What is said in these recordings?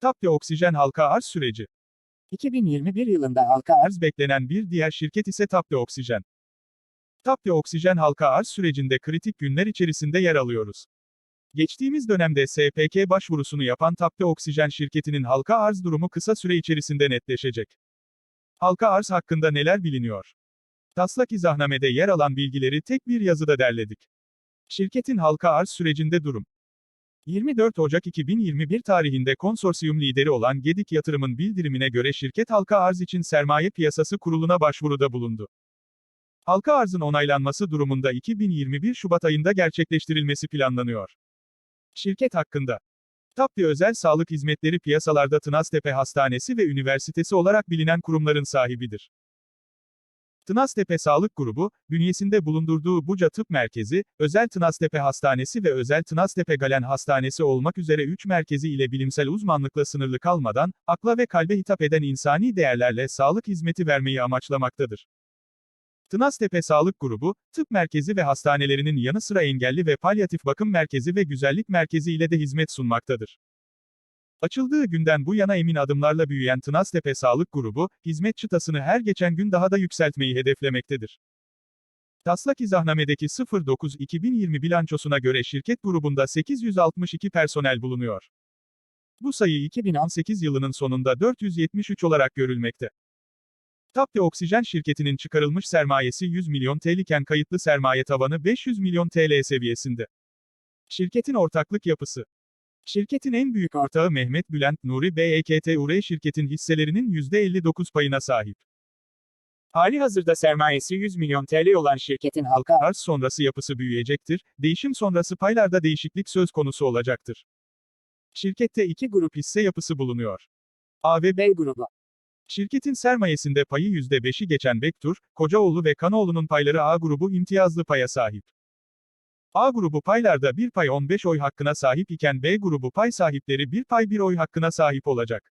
Tapya Oksijen halka arz süreci. 2021 yılında halka arz beklenen bir diğer şirket ise Tapya Oksijen. Tapya Oksijen halka arz sürecinde kritik günler içerisinde yer alıyoruz. Geçtiğimiz dönemde SPK başvurusunu yapan Tapya Oksijen şirketinin halka arz durumu kısa süre içerisinde netleşecek. Halka arz hakkında neler biliniyor? Taslak izahnamede yer alan bilgileri tek bir yazıda derledik. Şirketin halka arz sürecinde durum. 24 Ocak 2021 tarihinde konsorsiyum lideri olan Gedik Yatırım'ın bildirimine göre şirket halka arz için Sermaye Piyasası Kurulu'na başvuruda bulundu. Halka arzın onaylanması durumunda 2021 Şubat ayında gerçekleştirilmesi planlanıyor. Şirket hakkında Tapya Özel Sağlık Hizmetleri piyasalarda Tınaztepe Hastanesi ve Üniversitesi olarak bilinen kurumların sahibidir. Tınaztepe Sağlık Grubu, bünyesinde bulundurduğu Buca Tıp Merkezi, Özel Tınaztepe Hastanesi ve Özel Tınaztepe Galen Hastanesi olmak üzere 3 merkezi ile bilimsel uzmanlıkla sınırlı kalmadan, akla ve kalbe hitap eden insani değerlerle sağlık hizmeti vermeyi amaçlamaktadır. Tınaztepe Sağlık Grubu, tıp merkezi ve hastanelerinin yanı sıra engelli ve palyatif bakım merkezi ve güzellik merkezi ile de hizmet sunmaktadır. Açıldığı günden bu yana emin adımlarla büyüyen Tınaztepe Sağlık Grubu, hizmet çıtasını her geçen gün daha da yükseltmeyi hedeflemektedir. Taslak izahnamedeki 09-2020 bilançosuna göre şirket grubunda 862 personel bulunuyor. Bu sayı 2018 yılının sonunda 473 olarak görülmekte. Tapya Oksijen şirketinin çıkarılmış sermayesi 100 milyon TL iken kayıtlı sermaye tavanı 500 milyon TL seviyesinde. Şirketin ortaklık yapısı Şirketin en büyük ortağı Mehmet Bülent Nuri BEKT UR şirketin hisselerinin %59 payına sahip. hali hazırda sermayesi 100 milyon TL olan şirketin halka arz sonrası yapısı büyüyecektir, değişim sonrası paylarda değişiklik söz konusu olacaktır. Şirkette iki grup hisse yapısı bulunuyor. A ve. B grubu. Şirketin sermayesinde payı %5'i geçen Bektur, Kocaoğlu ve Kanoğlu'nun payları A grubu imtiyazlı paya sahip. A grubu paylarda bir pay 15 oy hakkına sahip iken B grubu pay sahipleri bir pay bir oy hakkına sahip olacak.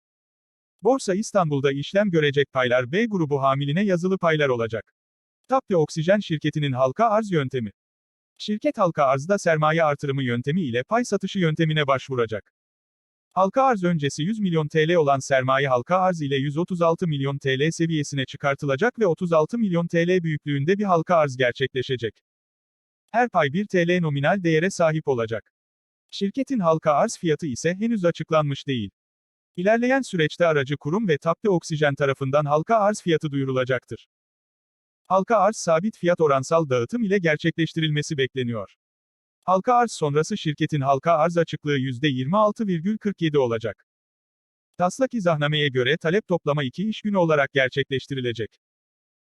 Borsa İstanbul'da işlem görecek paylar B grubu hamiline yazılı paylar olacak. Tapya Oksijen şirketinin halka arz yöntemi. Şirket halka arzda sermaye artırımı yöntemi ile pay satışı yöntemine başvuracak. Halka arz öncesi 100 milyon TL olan sermaye halka arz ile 136 milyon TL seviyesine çıkartılacak ve 36 milyon TL büyüklüğünde bir halka arz gerçekleşecek. Her pay 1 TL nominal değere sahip olacak. Şirketin halka arz fiyatı ise henüz açıklanmış değil. İlerleyen süreçte aracı kurum ve Tapya Oksijen tarafından halka arz fiyatı duyurulacaktır. Halka arz sabit fiyat oransal dağıtım ile gerçekleştirilmesi bekleniyor. Halka arz sonrası şirketin halka arz açıklığı %26,47 olacak. Taslak izahnameye göre talep toplama 2 iş günü olarak gerçekleştirilecek.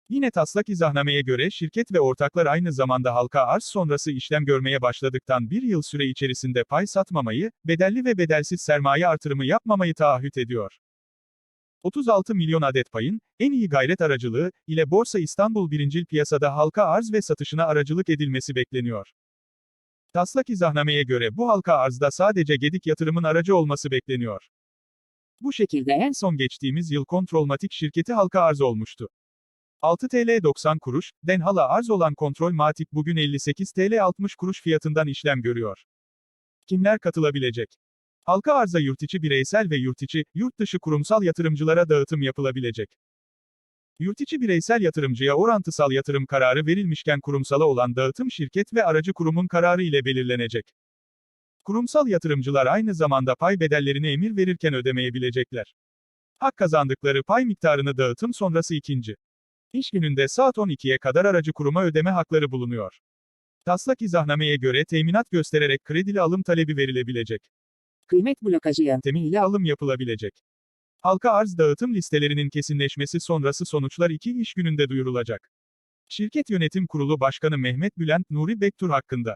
Yine taslak izahnameye göre şirket ve ortaklar aynı zamanda halka arz sonrası işlem görmeye başladıktan bir yıl süre içerisinde pay satmamayı, bedelli ve bedelsiz sermaye artırımı yapmamayı taahhüt ediyor. 36 milyon adet payın, en iyi gayret aracılığı, ile Borsa İstanbul birincil piyasada halka arz ve satışına aracılık edilmesi bekleniyor. Taslak izahnameye göre bu halka arzda sadece Gedik yatırımın aracı olması bekleniyor. Bu şekilde en son geçtiğimiz yıl Kontrolmatik şirketi halka arz olmuştu. 6 TL 90 kuruş, denhala arz olan Kontrolmatik bugün 58 TL 60 kuruş fiyatından işlem görüyor. Kimler katılabilecek? Halka arza yurtiçi bireysel ve yurtiçi, yurt dışı kurumsal yatırımcılara dağıtım yapılabilecek. Yurtiçi bireysel yatırımcıya orantısal yatırım kararı verilmişken kurumsala olan dağıtım şirket ve aracı kurumun kararı ile belirlenecek. Kurumsal yatırımcılar aynı zamanda pay bedellerini emir verirken ödemeyebilecekler. Hak kazandıkları pay miktarını dağıtım sonrası ikinci İş gününde saat 12'ye kadar aracı kuruma ödeme hakları bulunuyor. Taslak izahnameye göre teminat göstererek kredili alım talebi verilebilecek. kıymet blokajı yöntemi ile alım yapılabilecek. Halka arz dağıtım listelerinin kesinleşmesi sonrası sonuçlar iki iş gününde duyurulacak. Şirket Yönetim Kurulu Başkanı Mehmet Bülent Nuri Bektur hakkında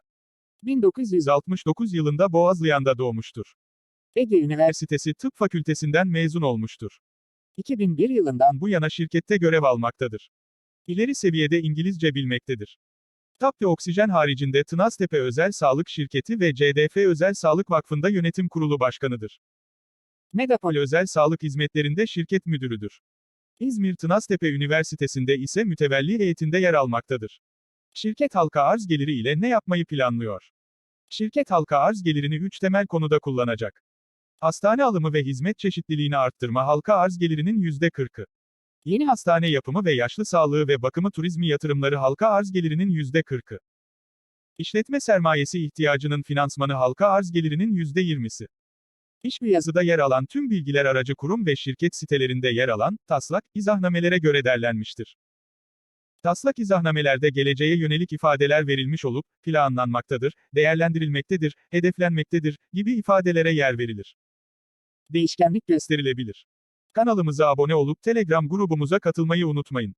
1969 yılında Boğazlıyan'da doğmuştur. Ege Üniversitesi Tıp Fakültesinden mezun olmuştur. 2001 yılından Bu yana şirkette görev almaktadır. İleri seviyede İngilizce bilmektedir. Tapya Oksijen haricinde Tınaztepe Özel Sağlık Şirketi ve CDF Özel Sağlık Vakfı'nda yönetim kurulu başkanıdır. Medapol Pol Özel Sağlık Hizmetlerinde şirket müdürüdür. İzmir Tınaztepe Üniversitesi'nde ise mütevelli heyetinde yer almaktadır. Şirket halka arz geliri ile ne yapmayı planlıyor? Şirket halka arz gelirini 3 temel konuda kullanacak. Hastane alımı ve hizmet çeşitliliğini arttırma halka arz gelirinin %40'ı. Yeni hastane yapımı ve yaşlı sağlığı ve bakımı turizmi yatırımları halka arz gelirinin %40'ı. İşletme sermayesi ihtiyacının finansmanı halka arz gelirinin %20'si. İş yazıda yer alan tüm bilgiler aracı kurum ve şirket sitelerinde yer alan, taslak, izahnamelere göre derlenmiştir. Taslak izahnamelerde geleceğe yönelik ifadeler verilmiş olup, planlanmaktadır, değerlendirilmektedir, hedeflenmektedir, gibi ifadelere yer verilir. Değişkenlik göster Gösterilebilir. Kanalımıza abone olup Telegram grubumuza katılmayı unutmayın.